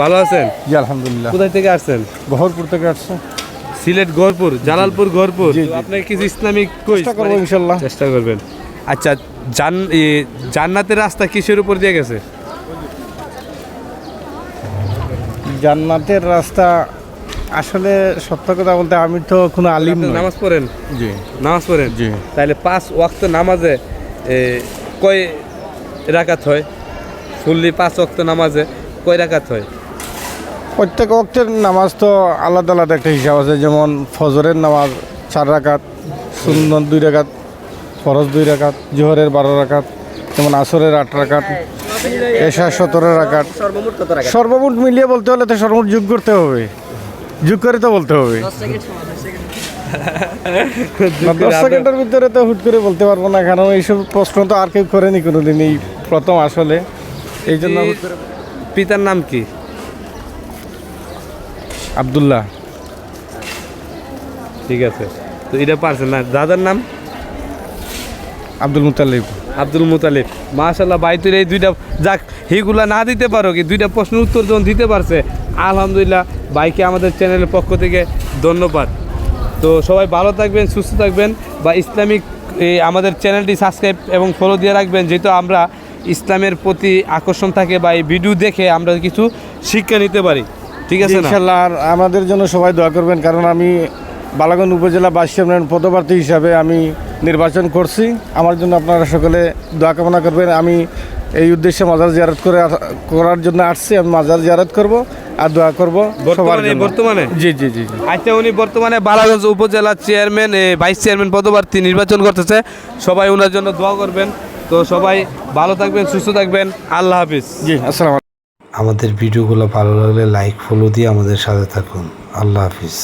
ভালো আছেন? জি আলহামদুলিল্লাহ। কোথায় থেকে আসছেন? বহরপুর থেকে আসছে। সিলেট গহরপুর জালালপুর গহরপুর জি, তো কিছু ইসলামিক চেষ্টা করব মানে- ইনশাল্লাহ চেষ্টা করবেন। আচ্ছা জান জান্নাতের রাস্তা কিসের উপর দিয়ে গেছে? জান্নাতের রাস্তা আসলে সত্য কথা বলতে আমি তো কোনো আলিম নামাজ পড়েন? জি। নামাজ পড়েন? জি। তাহলে পাঁচ ওয়াক্ত নামাজে কয় রাকাত হয়? ফুললি পাঁচ ওয়াক্ত নামাজে। কয় রাকাত হয়? প্রত্যেক অক্টের নামাজ তো আলাদা আলাদা একটা হিসাব আছে যেমন ফজরের নামাজ চার রাকাত সুন্দর দুই রাকাত ফরজ দুই রাকাত জোহরের বারো রাকাত যেমন আসরের আট রাকাত এশা সতেরো রাকাত। সর্বমোট মিলিয়ে বলতে হলে তো সর্বমোট যোগ করতে হবে। যোগ করে তো বলতে হবে। দশ সেকেন্ডের ভিতরে তো হুট করে বলতে পারব না কারণ এইসব প্রশ্ন তো আর কেউ করেনি কোনোদিন এই প্রথম আসলে। এই জন্য হুট করে- পিতার নাম কি? আবদুল্লাহ। ঠিক আছে। তো এটা পারছেন না। দাদার নাম? আব্দুল মুতালিব। আব্দুল মুতালিব। মাশাল্লাহ ভাই তুই এই দুইটা যাক হিগুলা না দিতে পারো কি? দুইটা প্রশ্নের উত্তর যখন দিতে পারছে আলহামদুলিল্লাহ ভাইকে আমাদের চ্যানেলের পক্ষ থেকে ধন্যবাদ। তো সবাই ভালো থাকবেন সুস্থ থাকবেন বা ইসলামিক এই আমাদের চ্যানেলটি সাবস্ক্রাইব এবং ফলো দিয়ে রাখবেন যেহেতু আমরা ইসলামের প্রতি আকর্ষণ থাকে বা এই ভিডিও দেখে আমরা কিছু শিক্ষা নিতে পারি। ঠিক আছে ইনশাল্লাহ আর আমাদের জন্য সবাই দোয়া করবেন কারণ আমি বালাগঞ্জ উপজেলা বাসী পদপ্রার্থী হিসাবে আমি নির্বাচন করছি। আমার জন্য আপনারা সকলে দোয়া কামনা করবেন। আমি এই উদ্দেশ্যে মাজার জিয়ারত করে করার জন্য আসছি। আমি মাজার জিয়ারত করব আর দোয়া করব বর্তমানে বর্তমানে? জি জি জি আচ্ছা উনি বর্তমানে বালাগঞ্জ উপজেলা চেয়ারম্যান ভাইস চেয়ারম্যান পদপ্রার্থী নির্বাচন করতেছে। সবাই ওনার জন্য দোয়া করবেন। তো সবাই ভালো থাকবেন সুস্থ থাকবেন। আল্লাহ হাফিজ। জি আসসালাম আমাদের ভিডিওগুলো ভালো লাগলে লাইক ফলো দিয়ে আমাদের সাথে থাকুন। আল্লাহ হাফিজ।